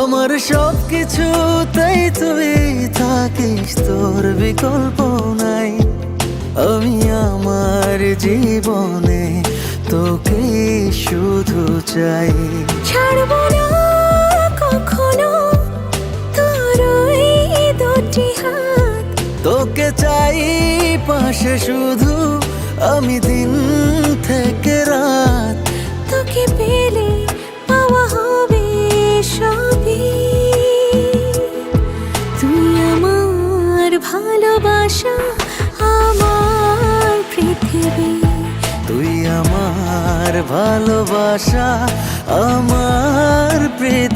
আমার সব কিছুতেই তুই থাকিস তোর বিকল্প নাই। আমি আমার জীবনে তোকে শুধু চাই। ছাড়বো না কখনো তোর দুটি হাত। তোকে চাই পাশে শুধু আমি দিন থেকে তুই আমার ভালোবাসা আমার পৃথিবী। তুই আমার ভালোবাসা আমার পৃথিবী।